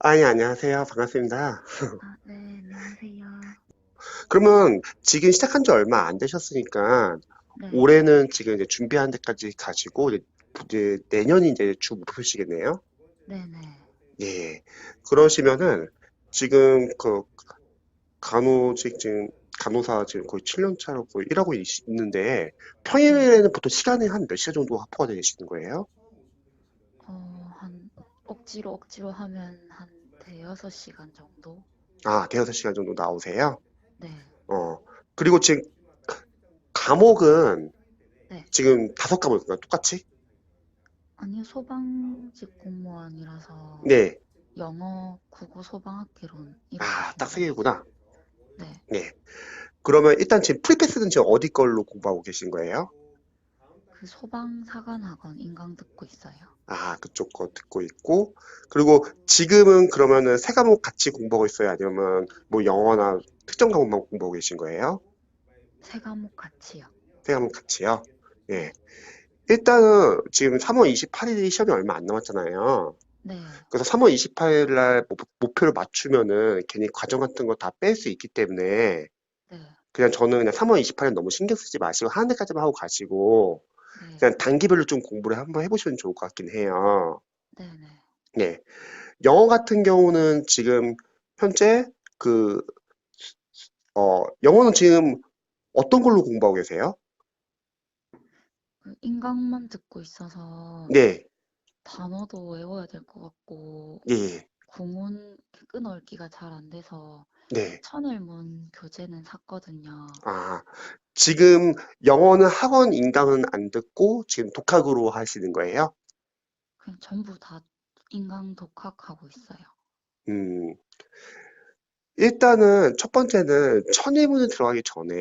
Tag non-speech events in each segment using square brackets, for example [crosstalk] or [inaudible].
아니, 안녕하세요. 반갑습니다. [laughs] 아, 네, 안녕하세요. 그러면 지금 시작한 지 얼마 안 되셨으니까 네, 올해는 지금 이제 준비하는 데까지 가지고 이제, 이제 내년이 이제 주 목표시겠네요. 네네. 예. 그러시면은 지금 그 간호직 지금 간호사 지금 거의 7년 차로 거의 일하고 있- 있는데 네. 평일에는 보통 시간이 한 몇 시간 정도 확보가 되시는 거예요? 어, 한, 억지로 억지로 하면 한 대여섯 시간 정도? 아, 대여섯 시간 정도 나오세요? 네, 어. 그리고 지금 과목은 네. 지금 다섯 과목인가요? 똑같이? 아니요, 소방직 공무원이라서 네. 영어, 국어, 소방학개론 이렇게 아, 딱 세 개구나. 네. 네. 그러면 일단 지금 프리패스는 지금 어디 걸로 공부하고 계신 거예요? 그 소방사관학원 인강 듣고 있어요. 아, 그쪽 거 듣고 있고. 그리고 지금은 그러면은 세 과목 같이 공부하고 있어요? 아니면 뭐 영어나 특정 과목만 공부하고 계신 거예요? 세 과목 같이요. 세 과목 같이요? 예. 네, 일단은 지금 3월 28일이 시험이 얼마 안 남았잖아요. 네, 그래서 3월 28일 날 목- 목표를 맞추면은 괜히 과정 같은 거 다 뺄 수 있기 때문에 네, 그냥 저는 그냥 3월 28일 너무 신경 쓰지 마시고 하는 데까지만 하고 가시고 네, 그냥 단기별로 좀 공부를 한번 해보시면 좋을 것 같긴 해요. 네네. 네. 영어 같은 경우는 지금 현재 그, 어, 영어는 지금 어떤 걸로 공부하고 계세요? 그 인강만 듣고 있어서 네. 단어도 외워야 될 것 같고, 예, 예. 구문 끊어읽기가 잘 안 돼서 네. 천을 문 교재는 샀거든요. 아, 지금 영어는 학원 인강은 안 듣고 지금 독학으로 하시는 거예요? 그냥 전부 다 인강 독학하고 있어요. 음, 일단은 첫 번째는 천의문을 들어가기 전에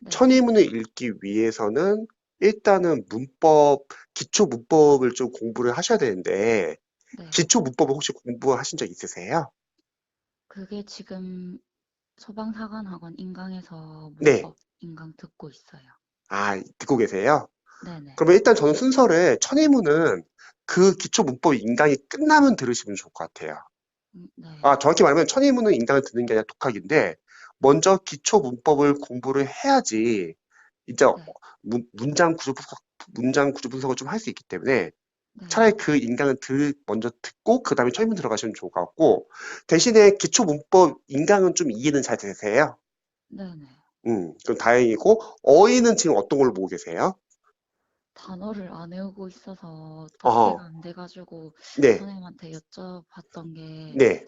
네, 천의문을 읽기 위해서는 일단은 문법, 기초 문법을 좀 공부를 하셔야 되는데, 네. 기초 문법을 혹시 공부하신 적 있으세요? 그게 지금 소방사관학원 인강에서 네. 문법 인강 듣고 있어요. 아, 듣고 계세요? 네네. 그러면 일단 저는 순서를 천의문은 그 기초 문법 인강이 끝나면 들으시면 좋을 것 같아요. 음, 네, 아, 정확히 말하면 천의문은 인강을 듣는 게 아니라 독학인데, 먼저 기초 문법을 공부를 해야지, 이제 네, 문, 문장 구조 분석, 문장 구조 분석을 좀 할 수 있기 때문에, 네, 차라리 그 인강을 들, 먼저 듣고, 그 다음에 천의문 들어가시면 좋을 것 같고, 대신에 기초 문법 인강은 좀 이해는 잘 되세요? 네네. 음, 그럼 다행이고, 어휘는 지금 어떤 걸로 보고 계세요? 단어를 안 외우고 있어서 어허, 독해가 안 돼가지고 네, 선생님한테 여쭤봤던 게 네,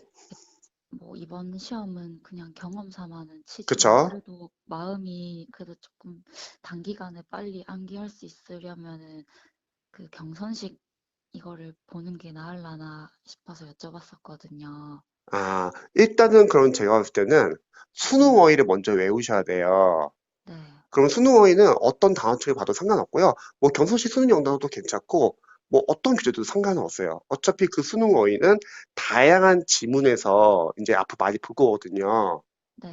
뭐 이번 시험은 그냥 경험 삼아는 그쵸. 그래도 마음이 그래도 조금 단기간에 빨리 암기할 수 있으려면은 그 경선식 이거를 보는 게 나을라나 싶어서 여쭤봤었거든요. 아, 일단은 그럼 제가 봤을 때는 수능 네, 어휘를 먼저 외우셔야 돼요. 네, 그럼 수능 어휘는 어떤 단어를 봐도 상관없고요. 뭐 경서식 수능 영단어도 괜찮고, 뭐 어떤 교재도 상관은 없어요. 어차피 그 수능 어휘는 다양한 지문에서 이제 앞으로 많이 볼 거거든요. 네.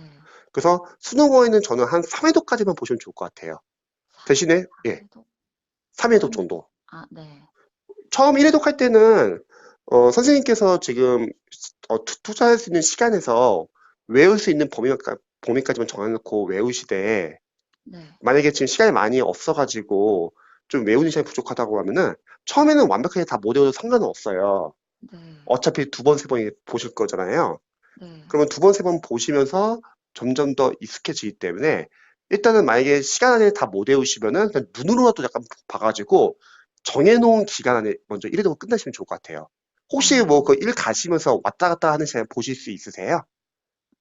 그래서 수능 어휘는 저는 한 3회도까지만 보시면 좋을 것 같아요. 3, 대신에, 예, 4회도? 3회도 3, 정도. 아, 네, 처음 1회독 할 때는 어, 선생님께서 지금 어, 투, 투자할 수 있는 시간에서 외울 수 있는 범위가, 범위까지만 정해놓고 외우시되 네, 만약에 지금 시간이 많이 없어가지고 좀 외우는 시간이 부족하다고 하면은 처음에는 완벽하게 다 못 외워도 상관은 없어요. 네, 어차피 두 번, 세 번 보실 거잖아요. 네, 그러면 두 번, 세 번 보시면서 점점 더 익숙해지기 때문에 일단은 만약에 시간 안에 다 못 외우시면은 그냥 눈으로라도 약간 봐가지고 정해놓은 기간 안에 먼저 1회독을 끝내시면 좋을 것 같아요. 혹시 뭐그 음, 일 가시면서 왔다 갔다 하는 시간 보실 수 있으세요?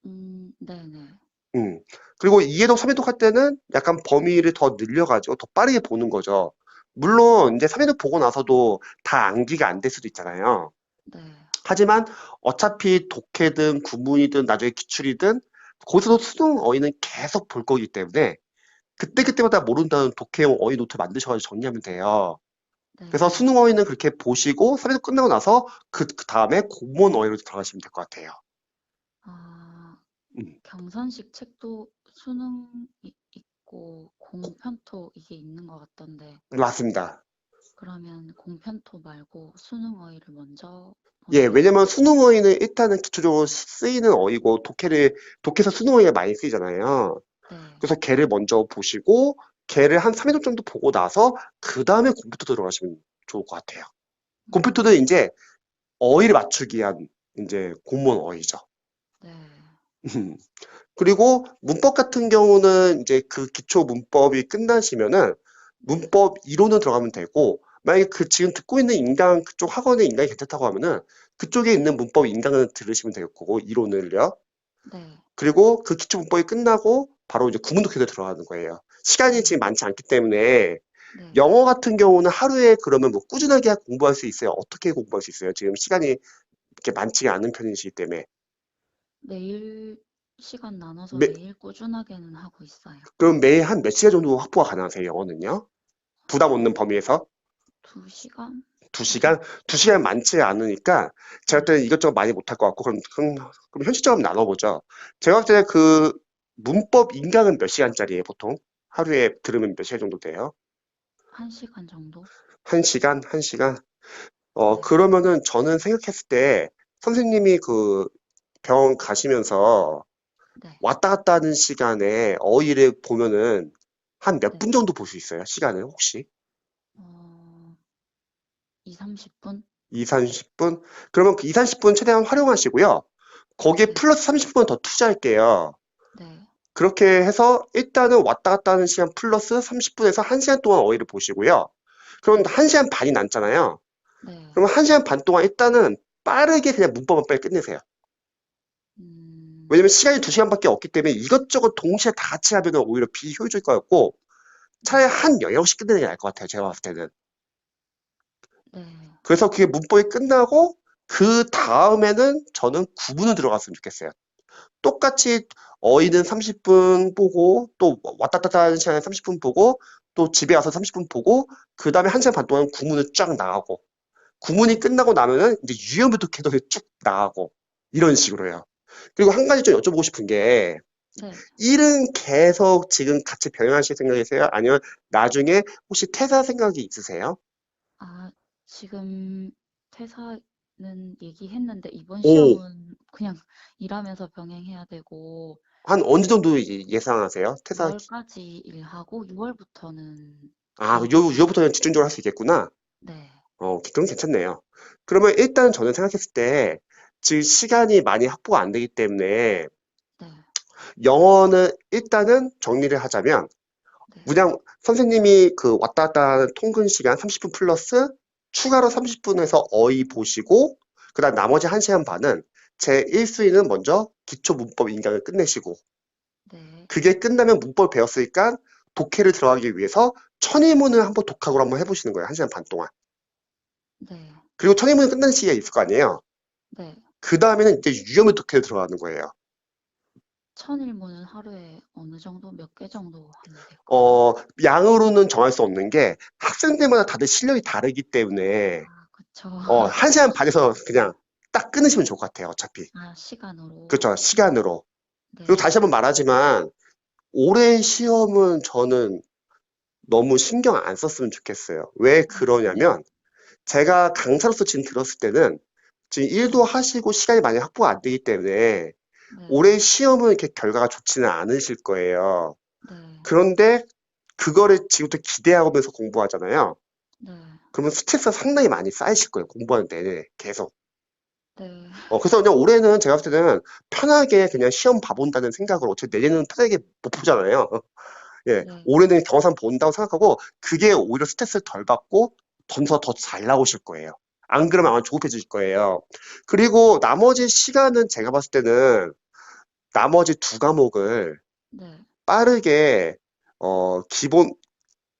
음, 네네, 음. 그리고 2회독, 3회독 할 때는 약간 범위를 더 늘려가지고 더 빠르게 보는 거죠. 물론 이제 3회독 보고 나서도 다 암기가 안 될 수도 있잖아요. 네, 하지만 어차피 독해든 구문이든 나중에 기출이든 거기서도 수능 어휘는 계속 볼 거기 때문에 네, 그때그때마다 모른다는 독해용 어휘 노트 만드셔가지고 정리하면 돼요. 그래서 네. 수능 어휘는 그렇게 보시고 3회독 끝나고 나서 그, 그 다음에 공무원 어휘로 들어가시면 될 것 같아요. 아, 음, 경선식 책도 수능 이- 있고 공편토 이게 있는 것 같던데 맞습니다. 그러면 공편토 말고 수능 어휘를 먼저 예? 왜냐면 수능 어휘는 일단은 기초적으로 쓰이는 어휘고 독해를 독해서 수능 어휘가 많이 쓰이잖아요. 네. 그래서 걔를 먼저 보시고 걔를 한 3일 정도 보고 나서 그 다음에 컴퓨터 들어가시면 좋을 것 같아요. 컴퓨터는 이제 어휘를 맞추기 위한 이제 공무원 어휘죠. 네. 그리고 문법 같은 경우는 이제 그 기초 문법이 끝나시면은 문법 이론은 들어가면 되고 만약에 그 지금 듣고 있는 인강 그쪽 학원의 인강이 괜찮다고 하면은 그쪽에 있는 문법 인강을 들으시면 될 거고 이론을요. 네. 그리고 그 기초 문법이 끝나고 바로 이제 구문 독해로 들어가는 거예요. 시간이 지금 많지 않기 때문에 네. 영어 같은 경우는 하루에 그러면 뭐 꾸준하게 공부할 수 있어요? 어떻게 공부할 수 있어요? 지금 시간이 이렇게 많지가 않은 편이시기 때문에. 매일 시간 나눠서 매- 매일 꾸준하게는 하고 있어요. 그럼 매일 한 몇 시간 정도 확보가 가능하세요, 영어는요? 부담 없는 범위에서? 두 시간? 두 시간? 두 시간 많지 않으니까 제가 그때는 이것저것 많이 못할 것 같고 그럼, 그럼, 그럼 현실적으로 나눠보죠. 제가 봤을 때그 문법 인강은 몇 시간짜리예요, 보통? 하루에 들으면 몇 시간 정도 돼요? 한 시간 정도? 한 시간? 한 시간? 어, 네. 그러면은 저는 생각했을 때 선생님이 그 병원 가시면서 네. 왔다 갔다 하는 시간에 어휘를 보면은 한 몇 네. 분 정도 볼 수 있어요? 시간을 혹시? 어, 2, 30분? 2, 30분? 그러면 그 2, 30분 최대한 활용하시고요. 거기에 네. 플러스 30분 더 투자할게요. 네. 그렇게 해서 일단은 왔다 갔다 하는 시간 플러스 30분에서 1시간 동안 어휘를 보시고요. 그럼 1시간 반이 남잖아요. 네. 그러면 1시간 반 동안 일단은 빠르게 그냥 문법만 빨리 끝내세요. 음, 왜냐면 시간이 2시간밖에 없기 때문에 이것저것 동시에 다 같이 하면 오히려 비효율적일 것 같고 차라리 한 영역씩 끝내는 게 나을 것 같아요. 제가 봤을 때는. 네. 그래서 그게 문법이 끝나고 그 다음에는 저는 구문을 들어갔으면 좋겠어요. 똑같이 어휘는 30분 보고 또 왔다 갔다 하는 시간에 30분 보고 또 집에 와서 30분 보고 그 다음에 1시간 반 동안 구문을 쫙 나가고 구문이 끝나고 나면은 이제 유형부터 계속 쭉 나가고 이런 식으로요. 그리고 한 가지 좀 여쭤보고 싶은 게 네. 일은 계속 지금 같이 병행하실 생각이세요? 아니면 나중에 혹시 퇴사 생각이 있으세요? 아, 지금 퇴사 는 얘기했는데 이번 오. 시험은 그냥 [laughs] 일하면서 병행해야 되고 한 어느 정도 예- 예상하세요? 퇴사 9월까지 일하고 6월부터는 아, 네. 요, 요부터는 집중적으로 할 수 있겠구나. 네. 어, 그럼 괜찮네요. 그러면 일단 저는 생각했을 때, 지금 시간이 많이 확보가 안 되기 때문에, 네. 영어는 일단은 정리를 하자면, 네. 그냥 선생님이 그 왔다 갔다 하는 통근 시간 30분 플러스 추가로 30분에서 어휘 보시고, 그 다음 나머지 1시간 반은 제 1수위는 먼저 기초 문법 인강을 끝내시고, 네. 그게 끝나면 문법을 배웠으니까 독해를 들어가기 위해서 천의문을 한번 독학으로 한번 해보시는 거예요. 1시간 반 동안. 네. 그리고 천의문이 끝나는 시기가 있을 거 아니에요. 네. 그 다음에는 이제 유형의 독해를 들어가는 거예요. 천일문은 하루에 어느 정도 몇 개 정도 될까요? 어, 양으로는 정할 수 없는 게 학생들마다 다들 실력이 다르기 때문에 아, 그쵸. 어, [laughs] 한 시간 반에서 그냥 딱 끊으시면 좋을 것 같아요. 어차피. 아, 시간으로. 그렇죠. 시간으로. 네. 그리고 다시 한번 말하지만 올해 시험은 저는 너무 신경 안 썼으면 좋겠어요. 왜 그러냐면 제가 강사로서 지금 들었을 때는 지금 일도 하시고 시간이 많이 확보가 안 되기 때문에 네. 올해 시험은 이렇게 결과가 좋지는 않으실 거예요. 네. 그런데 그거를 지금부터 기대하면서 공부하잖아요. 네. 그러면 스트레스가 상당히 많이 쌓이실 거예요. 공부하는 내내 계속. 네. 어, 그래서 그냥 올해는 제가 봤을 때는 편하게 그냥 시험 봐본다는 생각으로 어차피 내년은 편하게 못 보잖아요. [laughs] 예, 네. 올해는 경상 본다고 생각하고 그게 오히려 스트레스를 덜 받고 점수가 더 잘 나오실 거예요. 안 그러면 아마 조급해질 거예요. 그리고 나머지 시간은 제가 봤을 때는 나머지 두 과목을 네. 빠르게 어, 기본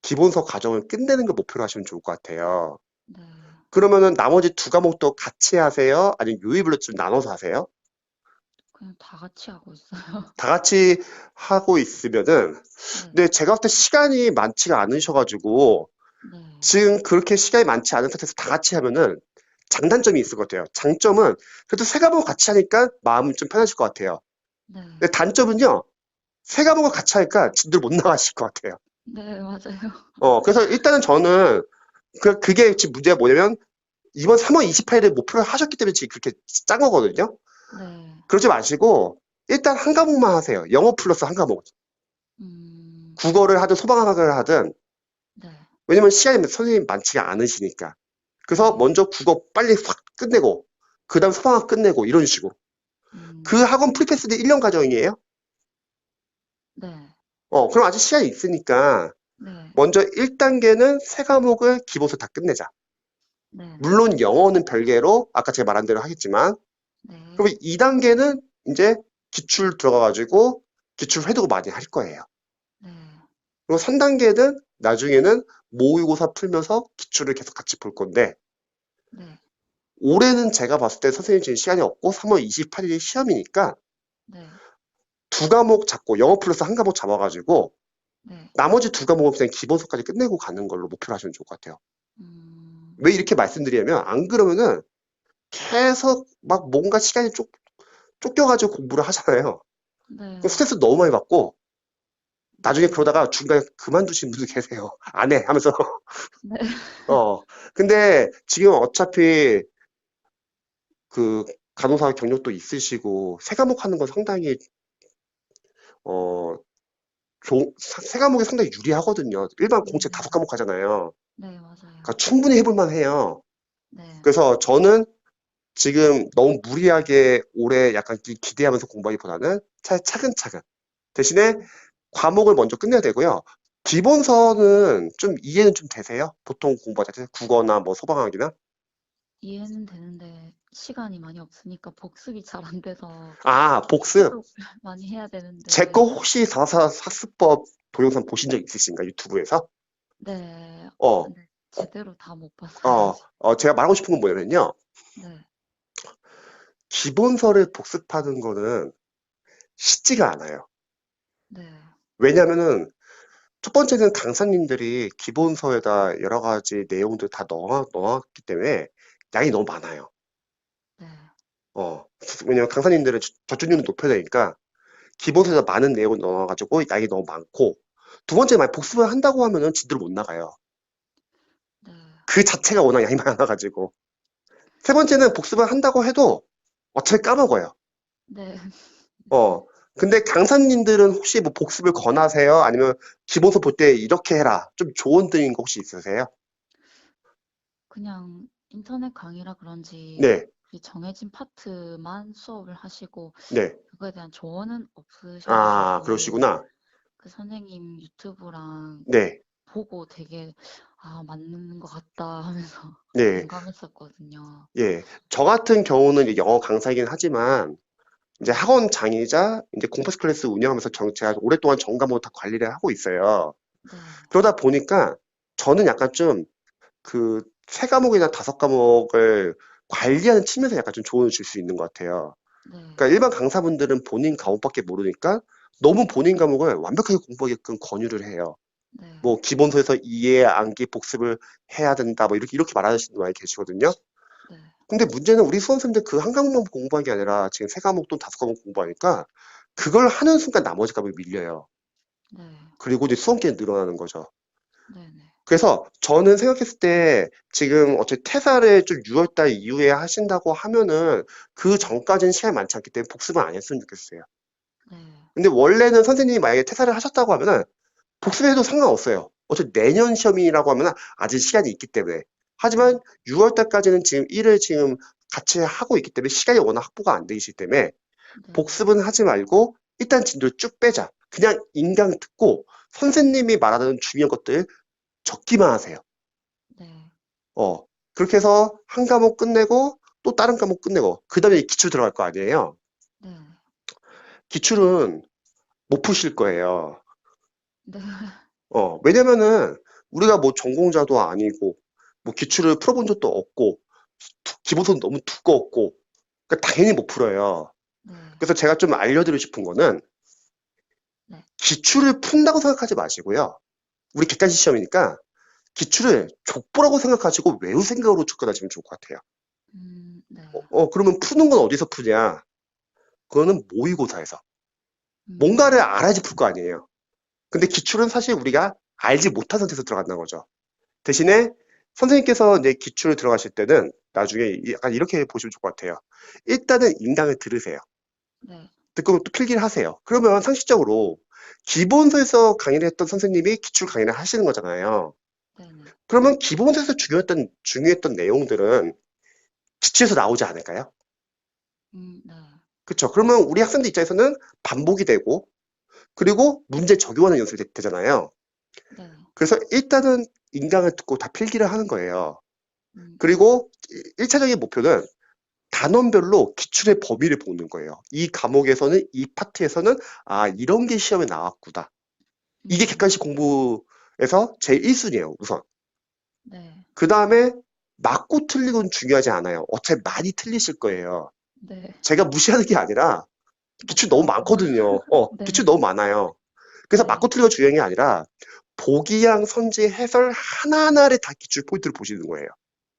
기본서 과정을 끝내는 걸 목표로 하시면 좋을 것 같아요. 네. 그러면은 나머지 두 과목도 같이 하세요? 아니면 요일별로 좀 나눠서 하세요? 그냥 다 같이 하고 있어요. [laughs] 다 같이 하고 있으면은 네. 근데 제가 봤을 때 시간이 많지가 않으셔가지고 네. 지금 그렇게 시간이 많지 않은 상태에서 다 같이 하면은 장단점이 있을 것 같아요. 장점은 그래도 세 과목 같이 하니까 마음은 좀 편하실 것 같아요. 네. 근데 단점은요, 세 과목을 같이 하니까 진도를 못 나가실 것 같아요. 네, 맞아요. 어, 그래서 일단은 저는 그, 그게 지금 문제가 뭐냐면 이번 3월 28일에 목표를 하셨기 때문에 지금 그렇게 짠 거거든요. 네. 그러지 마시고 일단 한 과목만 하세요. 영어 플러스 한 과목. 음, 국어를 하든 소방학을 하든 네. 왜냐면 시간이 선생님 많지가 않으시니까. 그래서 먼저 국어 빨리 확 끝내고 그다음 소방학 끝내고 이런 식으로. 음, 그 학원 프리패스는 1년 과정이에요. 네. 어, 그럼 아직 시간이 있으니까 네. 먼저 1단계는 세 과목을 기본서 다 끝내자. 네. 물론 영어는 별개로 아까 제가 말한 대로 하겠지만 네. 그럼 2단계는 이제 기출 들어가가지고 기출 회독을 많이 할 거예요. 네. 그리고 3단계는 나중에는 모의고사 풀면서 기출을 계속 같이 볼 건데 네. 올해는 제가 봤을 때 선생님 지금 시간이 없고 3월 28일이 시험이니까 네. 두 과목 잡고 영어 플러스 한 과목 잡아가지고 네. 나머지 두 과목은 그냥 기본서까지 끝내고 가는 걸로 목표를 하시면 좋을 것 같아요. 음, 왜 이렇게 말씀드리냐면 안 그러면은 계속 막 뭔가 시간이 쫓, 쫓겨가지고 공부를 하잖아요. 네. 스트레스 너무 많이 받고 나중에 그러다가 중간에 그만두시는 분도 계세요. [laughs] 안 해 하면서 네. 어 근데 지금 어차피 그 간호사 경력도 있으시고 세 과목 하는 건 상당히 어 조, 사- 세 과목이 상당히 유리하거든요. 일반 공채 다섯 과목 하잖아요. 네, 맞아요. 그러니까 충분히 해볼 만 해요. 네. 그래서 저는 지금 너무 무리하게 올해 약간 기- 기대하면서 공부하기보다는 차, 차근차근. 대신에 과목을 먼저 끝내야 되고요. 기본서는 좀 이해는 좀 되세요? 보통 공부할 때 국어나 뭐 소방학이나? 이해는 되는데 시간이 많이 없으니까 복습이 잘 안 돼서 아, 복습. 또 많이 해야 되는데 제 거 혹시 444 학습법 동영상 보신 적 있으신가? 유튜브에서? 네. 어, 근데 제대로 다못 봤어요. 어, 어, 제가 말하고 싶은 건 뭐냐면요. 네. 기본서를 복습하는 거는 쉽지가 않아요. 네. 왜냐면은 첫 번째는 강사님들이 기본서에다 여러 가지 내용들 다 넣어, 넣었기 때문에 양이 너무 많아요. 네. 어, 왜냐면 강사님들은 저- 저출률을 높여야 되니까 기본서에다 많은 내용을 넣어가지고 양이 너무 많고 두 번째 만약 복습을 한다고 하면은 진도를 못 나가요. 네. 그 자체가 워낙 양이 [laughs] 많아가지고 세 번째는 복습을 한다고 해도 어차피 까먹어요. 네. 어, 근데 강사님들은 혹시 뭐 복습을 권하세요? 아니면 기본서 볼 때 이렇게 해라. 좀 조언 드린 거 혹시 있으세요? 그냥 인터넷 강의라 그런지 네, 이 정해진 파트만 수업을 하시고 네. 그거에 대한 조언은 아, 없으셔가지고 그러시구나. 그 선생님 유튜브랑 네, 보고 되게 아 맞는 것 같다 하면서 [laughs] 네, 공감했었거든요. 예. 저 같은 경우는 이제 영어 강사이긴 하지만 이제 학원장이자 이제 공패스 클래스 운영하면서 정- 제가 오랫동안 전과목을 다 관리를 하고 있어요. 네. 그러다 보니까 저는 약간 좀 그 세 과목이나 다섯 과목을 관리하는 측면에서 약간 좀 조언을 줄 수 있는 것 같아요. 네. 그러니까 일반 강사분들은 본인 과목밖에 모르니까 너무 본인 과목을 완벽하게 공부하게끔 권유를 해요. 네. 뭐 기본서에서 이해, 암기, 복습을 해야 된다. 뭐 이렇게 이렇게 말하시는 분이 많이 계시거든요. 네. 근데 문제는 우리 수험생들 그 한 과목만 공부한 게 아니라 지금 세 과목 또는 다섯 과목 공부하니까 그걸 하는 순간 나머지 과목이 밀려요. 네. 그리고 이제 수험 기간이 늘어나는 거죠. 네. 네. 그래서 저는 생각했을 때 지금 어차피 퇴사를 좀 6월달 이후에 하신다고 하면은 그 전까지는 시간이 많지 않기 때문에 복습을 안 했으면 좋겠어요. 네. 근데 원래는 선생님이 만약에 퇴사를 하셨다고 하면은 복습해도 상관없어요. 어차피 내년 시험이라고 하면은 아직 시간이 있기 때문에. 하지만 6월 달까지는 지금 일을 지금 같이 하고 있기 때문에 시간이 워낙 확보가 안 되시기 때문에 네. 복습은 하지 말고 일단 진도를 쭉 빼자. 그냥 인강 듣고 선생님이 말하는 중요한 것들 적기만 하세요. 네. 어, 그렇게 해서 한 과목 끝내고 또 다른 과목 끝내고 그 다음에 기출 들어갈 거 아니에요. 네. 기출은 못 푸실 거예요. 네. 어, 왜냐면은 우리가 뭐 전공자도 아니고 뭐 기출을 풀어본 적도 없고 두- 기본서는 너무 두꺼웠고 그러니까 당연히 못 풀어요. 네. 그래서 제가 좀 알려드리고 싶은 거는 네. 기출을 푼다고 생각하지 마시고요. 우리 객관식 시험이니까 기출을 족보라고 생각하시고 외울 생각으로 접근하시면 좋을 것 같아요. 음, 네. 어, 어, 그러면 푸는 건 어디서 푸냐? 그거는 모의고사에서. 음, 뭔가를 알아야지 풀 거 아니에요. 근데 기출은 사실 우리가 알지 못한 상태에서 들어간다는 거죠. 대신에 선생님께서 이제 기출을 들어가실 때는 나중에 이- 약간 이렇게 보시면 좋을 것 같아요. 일단은 인강을 들으세요. 네. 듣고 또 필기를 하세요. 그러면 상식적으로 기본서에서 강의를 했던 선생님이 기출 강의를 하시는 거잖아요. 네네. 그러면 기본서에서 중요했던, 중요했던 내용들은 기출에서 나오지 않을까요? 음, 네. 그쵸. 그러면 우리 학생들 입장에서는 반복이 되고, 그리고 문제 적용하는 연습이 되- 되잖아요. 네. 그래서 일단은 인강을 듣고 다 필기를 하는 거예요. 음, 그리고 1차적인 목표는 단원별로 기출의 범위를 보는 거예요. 이 과목에서는, 이 파트에서는, 아, 이런 게 시험에 나왔구나. 이게 음, 객관식 공부에서 제일 1순위예요, 우선. 네. 그 다음에 맞고 틀리고는 중요하지 않아요. 어차피 많이 틀리실 거예요. 네. 제가 무시하는 게 아니라 기출 너무 많거든요. 어, [laughs] 네. 기출 너무 많아요. 그래서 네. 맞고 틀리고 중요한 게 아니라 보기양, 선지, 해설 하나하나를 다 기출 포인트를 보시는 거예요.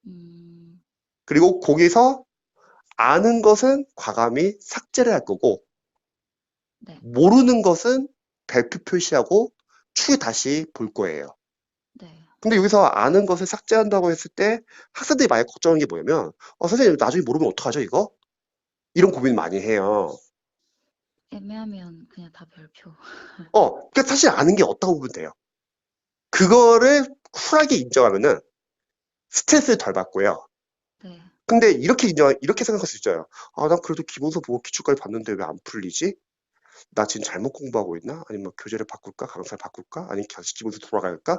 음, 그리고 거기서 아는 것은 과감히 삭제를 할 거고 네. 모르는 것은 별표 표시하고 추후에 다시 볼 거예요. 네. 근데 여기서 아는 것을 삭제한다고 했을 때 학생들이 많이 걱정하는 게 뭐냐면 어, 선생님 나중에 모르면 어떡하죠 이거? 이런 고민 많이 해요. 애매하면 그냥 다 별표. [laughs] 어, 그러니까 사실 아는 게 없다고 보면 돼요. 그거를 쿨하게 인정하면은 스트레스를 덜 받고요. 네. 근데 이렇게 인정, 이렇게 생각할 수 있어요. 아, 난 그래도 기본서 보고 기출까지 봤는데 왜 안 풀리지? 나 지금 잘못 공부하고 있나? 아니면 교재를 바꿀까? 강사를 바꿀까? 아니면 다시 기본서 돌아갈까?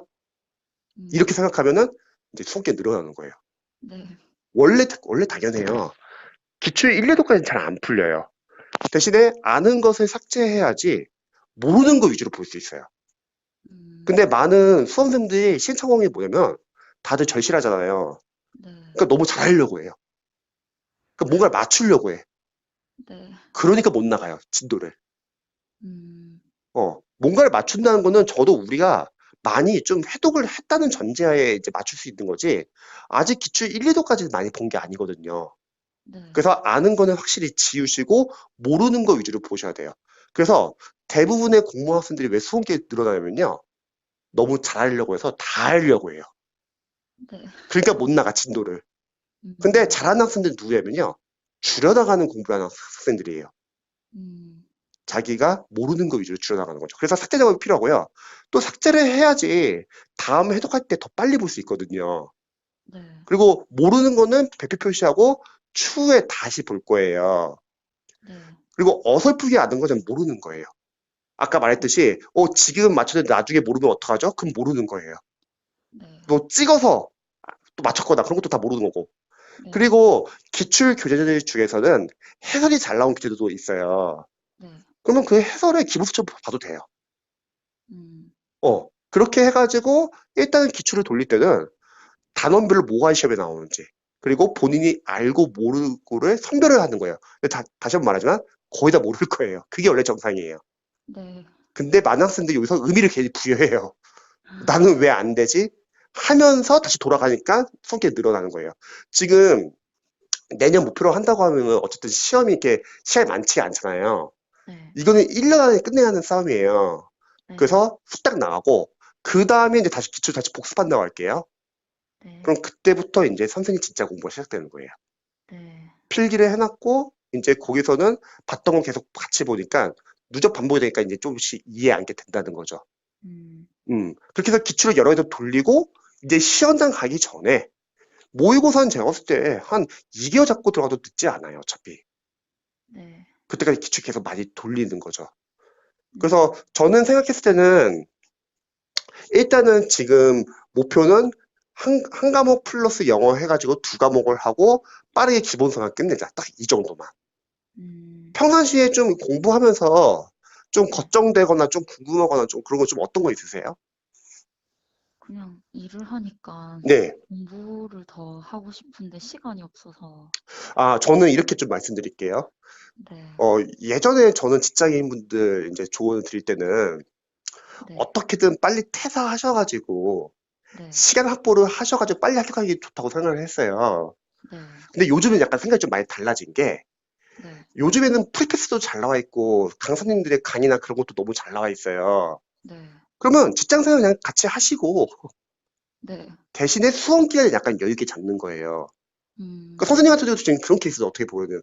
음, 이렇게 생각하면은 이제 수업이 늘어나는 거예요. 네. 원래, 원래 당연해요. 기출 1, 2도까지는 잘 안 풀려요. 대신에 아는 것을 삭제해야지 모르는 거 위주로 볼 수 있어요. 음, 근데 많은 수험생들이 신청한 게 뭐냐면 다들 절실하잖아요. 네. 그러니까 너무 잘하려고 해요. 그러니까 뭔가를 맞추려고 해. 네. 그러니까 못 나가요, 진도를. 음, 어, 뭔가를 맞춘다는 거는 저도 우리가 많이 좀 해독을 했다는 전제하에 이제 맞출 수 있는 거지, 아직 기출 1, 2도까지는 많이 본 게 아니거든요. 네. 그래서 아는 거는 확실히 지우시고, 모르는 거 위주로 보셔야 돼요. 그래서 대부분의 공무원 학생들이 왜 수험기에 늘어나냐면요. 너무 잘하려고 해서 다 하려고 해요. 네. 그러니까 못 나가, 진도를. 음, 근데 잘하는 학생들은 누구냐면요. 줄여나가는 공부를 하는 학생들이에요. 음, 자기가 모르는 거 위주로 줄여나가는 거죠. 그래서 삭제 작업이 필요하고요. 또 삭제를 해야지 다음 해독할 때 더 빨리 볼 수 있거든요. 네. 그리고 모르는 거는 배표 표시하고 추후에 다시 볼 거예요. 네. 그리고 어설프게 아는 거는 모르는 거예요. 아까 말했듯이 어 지금 맞췄는데 나중에 모르면 어떡하죠? 그럼 모르는 거예요. 네. 또 찍어서 또 맞췄거나 그런 것도 다 모르는 거고. 네. 그리고 기출 교재들 중에서는 해설이 잘 나온 교재도 있어요. 네. 그러면 그 해설의 기본수첩 봐도 돼요. 음, 어, 그렇게 해가지고 일단은 기출을 돌릴 때는 단원별로 뭐가 시험에 나오는지 그리고 본인이 알고 모르고를 선별을 하는 거예요. 다, 다시 한번 말하지만 거의 다 모를 거예요. 그게 원래 정상이에요. 네. 근데 많은 학생들이 여기서 의미를 괜히 부여해요. 나는 왜 안 되지? 하면서 다시 돌아가니까 성격이 늘어나는 거예요. 지금 내년 목표로 한다고 하면은 어쨌든 시험이 이렇게 시간이 많지가 않잖아요. 네. 이거는 1년 안에 끝내야 하는 싸움이에요. 네. 그래서 후딱 나가고 그 다음에 이제 다시 기출 다시 복습한다고 할게요. 네. 그럼 그때부터 이제 선생님 진짜 공부가 시작되는 거예요. 네. 필기를 해놨고 이제 거기서는 봤던 거 계속 같이 보니까 누적 반복이 되니까 이제 조금씩 이해 안게 된다는 거죠. 음, 음 그렇게 해서 기출을 여러 개 돌리고 이제 시험장 가기 전에 모의고사는 제가 봤을 때 한 2개월 잡고 들어가도 늦지 않아요, 어차피. 네. 그때까지 기출 계속 많이 돌리는 거죠. 음, 그래서 저는 생각했을 때는 일단은 지금 목표는 한, 한 과목 플러스 영어 해가지고 두 과목을 하고 빠르게 기본서만 끝내자. 딱 이 정도만. 음, 평상시에 좀 공부하면서 좀 걱정되거나 좀 궁금하거나 좀 그런 거 좀 어떤 거 있으세요? 그냥 일을 하니까 네. 공부를 더 하고 싶은데 시간이 없어서. 아, 저는 이렇게 좀 말씀드릴게요. 네. 어, 예전에 저는 직장인분들 이제 조언을 드릴 때는 네. 어떻게든 빨리 퇴사하셔가지고 네. 시간 확보를 하셔가지고 빨리 합격하는 게 좋다고 생각을 했어요. 네. 근데 요즘은 약간 생각이 좀 많이 달라진 게 네. 요즘에는 프리패스도 잘 나와 있고 강사님들의 강의나 그런 것도 너무 잘 나와 있어요. 네. 그러면 직장생활 그냥 같이 하시고 네. 대신에 수험 기간을 약간 여유 있게 잡는 거예요. 음, 그러니까 선생님한테도 지금 그런 케이스는 어떻게 보면은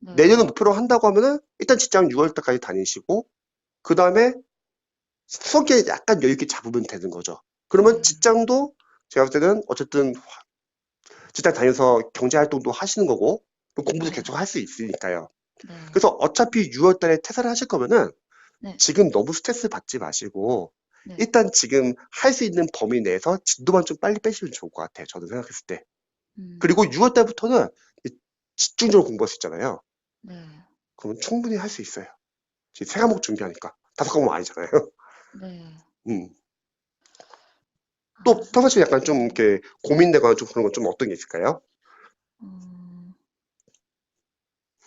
네. 내년을 목표로 한다고 하면은 일단 직장 6월 달까지 다니시고 그 다음에 수학에 약간 여유 있게 잡으면 되는 거죠. 그러면 네. 직장도 제가 볼 때는 어쨌든 화- 직장 다니면서 경제 활동도 하시는 거고 또 공부도 네. 계속 할 수 있으니까요. 네. 그래서 어차피 6월 달에 퇴사를 하실 거면은 네. 지금 너무 스트레스 받지 마시고 네. 일단 지금 할 수 있는 범위 내에서 진도만 좀 빨리 빼시면 좋을 것 같아요. 저는 생각했을 때. 음, 그리고 6월 달부터는 이- 집중적으로 공부할 수 있잖아요. 네. 그러면 충분히 할 수 있어요. 지금 세 과목 준비하니까. 다섯 과목 아니잖아요. 네. 음. 아, 또 평상시에 약간 좀 이렇게 고민되거나 좀 그런 건 좀 어떤 게 있을까요? 어,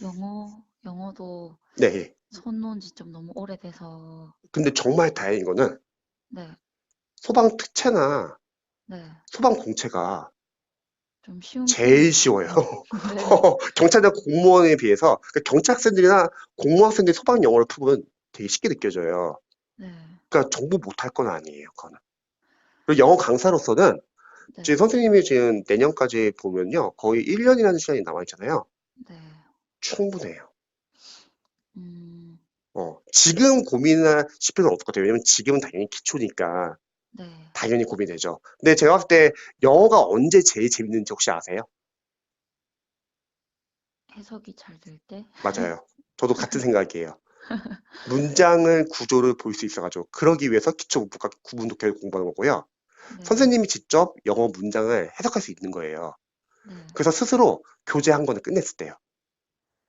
영어, 영어도 네. 예. 손 놓은 지 좀 너무 오래돼서, 근데 정말 다행인 거는 네, 소방 특채나 네, 소방 공채가 좀 쉬운 제일 쉬워요. 네, [laughs] 경찰이나 공무원에 비해서 그러니까 경찰 학생들이나 공무원 학생들이 소방 영어를 푸면 되게 쉽게 느껴져요. 네, 그러니까 정보 못할 건 아니에요, 그거는. 그리고 영어 강사로서는 네, 지금 선생님이 지금 내년까지 보면요, 거의 1년이라는 시간이 남아 있잖아요. 네, 충분해요. 음, 어, 지금 고민하실 필요는 없을 것 같아요. 왜냐면 지금은 당연히 기초니까 네, 당연히 고민되죠. 근데 제가 봤을 때 영어가 언제 제일 재밌는지 혹시 아세요? 해석이 잘 될 때, 맞아요. 저도 같은 [laughs] 생각이에요. 문장을 구조를 볼 수 있어가지고 그러기 위해서 기초 문법과 구분 독해를 공부하는 거고요. 네, 선생님이 직접 영어 문장을 해석할 수 있는 거예요. 네, 그래서 스스로 교재 한 권을 끝냈을 때요.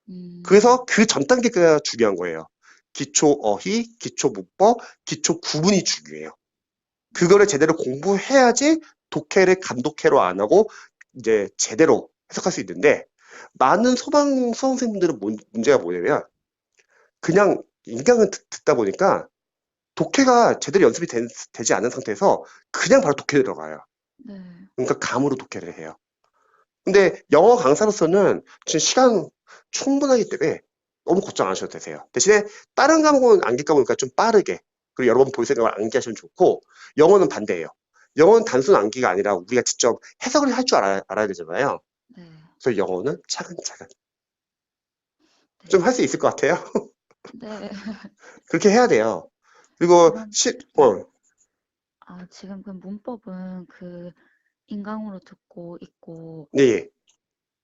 음, 그래서 그 전 단계가 중요한 거예요. 기초 어휘, 기초 문법, 기초 구문이 중요해요. 그거를 제대로 공부해야지 독해를 감독해로 안 하고 이제 제대로 해석할 수 있는데 많은 소방 수험생분들은 문- 문제가 뭐냐면 그냥 인강을 듣, 듣다 보니까 독해가 제대로 연습이 된- 되지 않은 상태에서 그냥 바로 독해 들어가요. 네, 그러니까 감으로 독해를 해요. 근데 영어 강사로서는 지금 시간 충분하기 때문에 너무 걱정 안 하셔도 되세요. 대신에 다른 과목은 암기가 보니까 좀 빠르게 그리고 여러 번 볼 생각을 암기하시면 좋고 영어는 반대예요. 영어는 단순 암기가 아니라 우리가 직접 해석을 할 줄 알아야, 알아야 되잖아요. 네, 그래서 영어는 차근차근 네, 좀할 수 있을 것 같아요. 네. [laughs] 그렇게 해야 돼요. 그리고 그럼- 시, 어, 아, 지금 그 문법은 그 인강으로 듣고 있고 네, 예.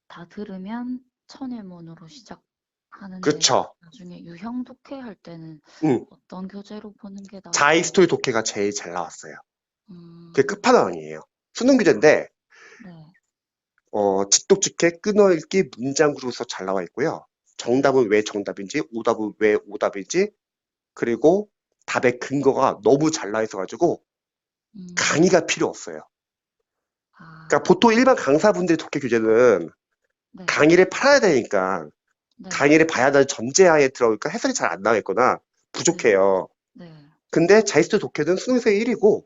다 들으면 천일문으로 시작 하는데 그렇죠. 나중에 유형 독해 할 때는 음. 어떤 교재로 보는 게 나을까요? 자이스토리 독해가 제일 잘 나왔어요. 음, 그게 끝판왕이에요. 수능 교재인데 네, 어, 직독직해, 끊어읽기, 문장 구조서 잘 나와 있고요. 정답은 왜 정답인지, 오답은 왜 오답인지, 그리고 답의 근거가 너무 잘 나와 있어가지고 음, 강의가 필요 없어요. 아, 그러니까 보통 일반 강사분들의 독해 교재는 네, 강의를 팔아야 되니까 네, 강의를 봐야 할 전제하에 들어오니까 해설이 잘 안 나와 있거나 부족해요. 네, 근데 자이스트 독해는 수능에서 1위고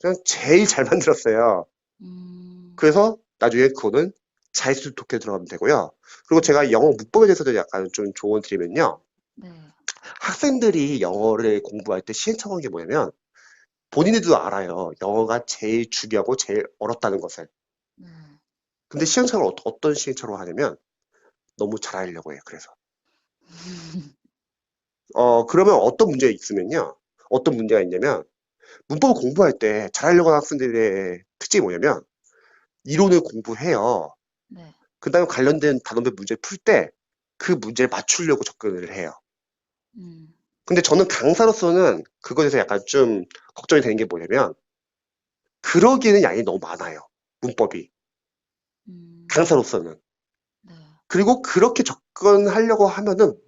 그냥 제일 잘 만들었어요. 음, 그래서 나중에 그거는 자이스트 독해 들어가면 되고요. 그리고 제가 영어 문법에 대해서도 약간 좀 조언 드리면요. 네, 학생들이 영어를 공부할 때 시행착오한 게 뭐냐면 본인들도 알아요. 영어가 제일 중요하고 제일 어렵다는 것을. 네, 근데 시행착오를 어- 어떤 시행착오를 하냐면 너무 잘하려고 해요. 그래서. 어, 그러면 어떤 문제가 있으면요. 어떤 문제가 있냐면 문법을 공부할 때 잘하려고 하는 학생들의 특징이 뭐냐면 이론을 공부해요. 네, 그 다음에 관련된 단원별 문제를 풀 때 그 문제를 맞추려고 접근을 해요. 음, 근데 저는 강사로서는 그거에 대해서 약간 좀 걱정이 되는 게 뭐냐면 그러기에는 양이 너무 많아요. 문법이. 음, 강사로서는. 네, 그리고 그렇게 접근하려고 하면은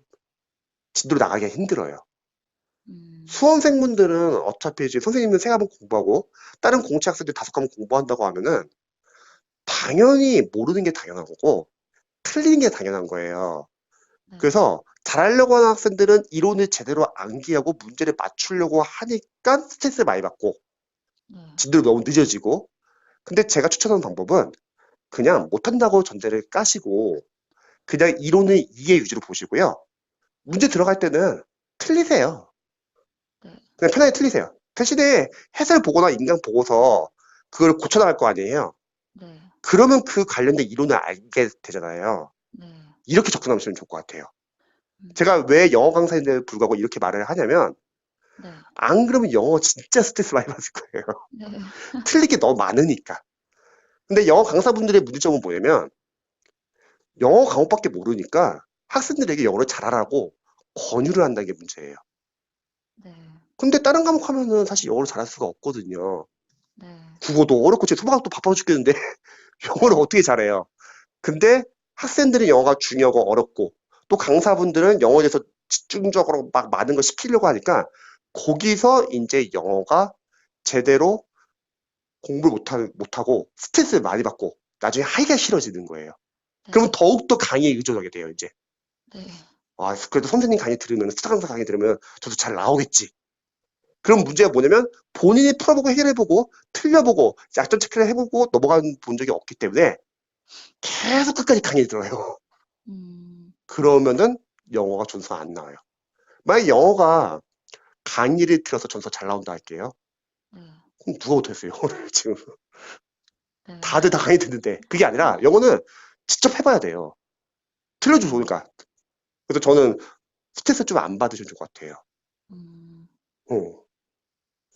진도로 나가기가 힘들어요. 음, 수험생분들은 어차피 이제 선생님은 세 과목 공부하고 다른 공채 학생들 다섯 과목 공부한다고 하면은 당연히 모르는 게 당연한 거고 틀리는 게 당연한 거예요. 네, 그래서 잘하려고 하는 학생들은 이론을 제대로 암기하고 문제를 맞추려고 하니까 스트레스를 많이 받고 네, 진도가 너무 늦어지고 근데 제가 추천하는 방법은 그냥 못한다고 전제를 까시고 그냥 이론을 이해 위주로 보시고요. 문제 들어갈 때는 틀리세요. 네, 그냥 편하게 틀리세요. 대신에 해설 보거나 인강 보고서 그걸 고쳐나갈 거 아니에요. 네, 그러면 그 관련된 이론을 알게 되잖아요. 네. 이렇게 접근하시면 좋을 것 같아요. 음. 제가 왜 영어 강사인데도 불구하고 이렇게 말을 하냐면, 네. 안 그러면 영어 진짜 스트레스 많이 받을 거예요. 네. [laughs] 틀릴 게 너무 많으니까. 근데 영어 강사분들의 문제점은 뭐냐면, 영어 과목밖에 모르니까 학생들에게 영어를 잘하라고 권유를 한다는 게 문제예요. 네. 근데 다른 과목 하면은 사실 영어를 잘할 수가 없거든요. 네. 국어도 어렵고 제 수학도 바빠 죽겠는데 영어를 어떻게 잘해요? 근데 학생들은 영어가 중요하고 어렵고 또 강사분들은 영어에 대해서 집중적으로 막 많은 걸 시키려고 하니까 거기서 이제 영어가 제대로 공부를 못하, 못하고 스트레스를 많이 받고 나중에 하기가 싫어지는 거예요. 네. 그러면 더욱더 강의에 의존하게 돼요, 이제. 네. 아, 그래도 선생님 강의 들으면, 스타 강사 강의 들으면 저도 잘 나오겠지. 그럼 문제가 뭐냐면 본인이 풀어보고 해결해보고 틀려보고 약점 체크를 해보고 넘어간 본 적이 없기 때문에 계속 끝까지 강의 들어요. 음. 그러면은 영어가 점수 안 나와요. 만약 영어가 강의를 들어서 점수 잘 나온다 할게요. 네. 그럼 누가 못했어요, 영어를 지금. 네. 다들 다 강의 듣는데. 그게 아니라 영어는 직접 해봐야 돼요. 틀려도 좋으니까. 그래서 저는 스트레스 좀 안 받으시면 좋을 것 같아요. 음. 어.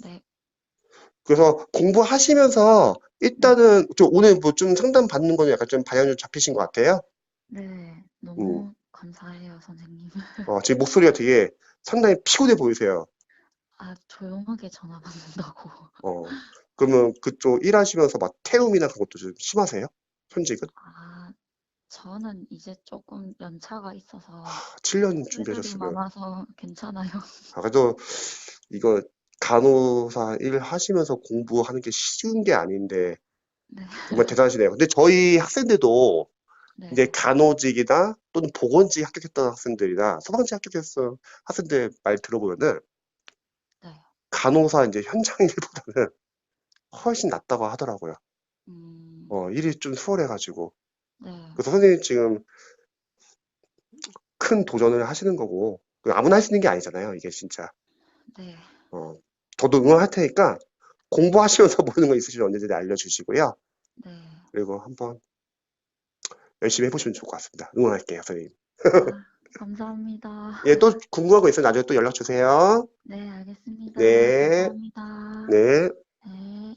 네. 그래서 공부하시면서 일단은 저 오늘 뭐 좀 상담 받는 거는 약간 좀 방향 좀 잡히신 것 같아요. 네. 너무 감사해요, 선생님. [laughs] 어, 지금 목소리가 되게 상당히 피곤해 보이세요. 아, 조용하게 전화 받는다고. 어, 그러면 그쪽 일하시면서 막 태움이나 그런 것도 좀 심하세요? 현직은? 아, 저는 이제 조금 연차가 있어서 7년 일들이 준비하셨으면. 많아서 괜찮아요. 아, 그래도 이거 간호사 일 하시면서 공부하는 게 쉬운 게 아닌데 네. 정말 대단하시네요. 근데 저희 학생들도 네. 이제 간호직이나 또는 보건직 합격했던 학생들이나 소방직 합격했던 학생들 말 들어보면은 네. 간호사 이제 현장 일보다는 훨씬 낫다고 하더라고요. 음. 어, 일이 좀 수월해가지고. 네. 그래서 선생님 지금 큰 도전을 하시는 거고, 그 아무나 할 수 있는 게 아니잖아요, 이게 진짜. 네. 어, 저도 응원할 테니까 공부하시면서 [laughs] 모르는 거 있으시면 언제든지 알려주시고요. 네. 그리고 한번 열심히 해보시면 좋을 것 같습니다. 응원할게요, 선생님. 아, 감사합니다. [laughs] 예, 또 궁금한 거 있으면 나중에 또 연락 주세요. 네, 알겠습니다. 네. 감사합니다. 네. 네.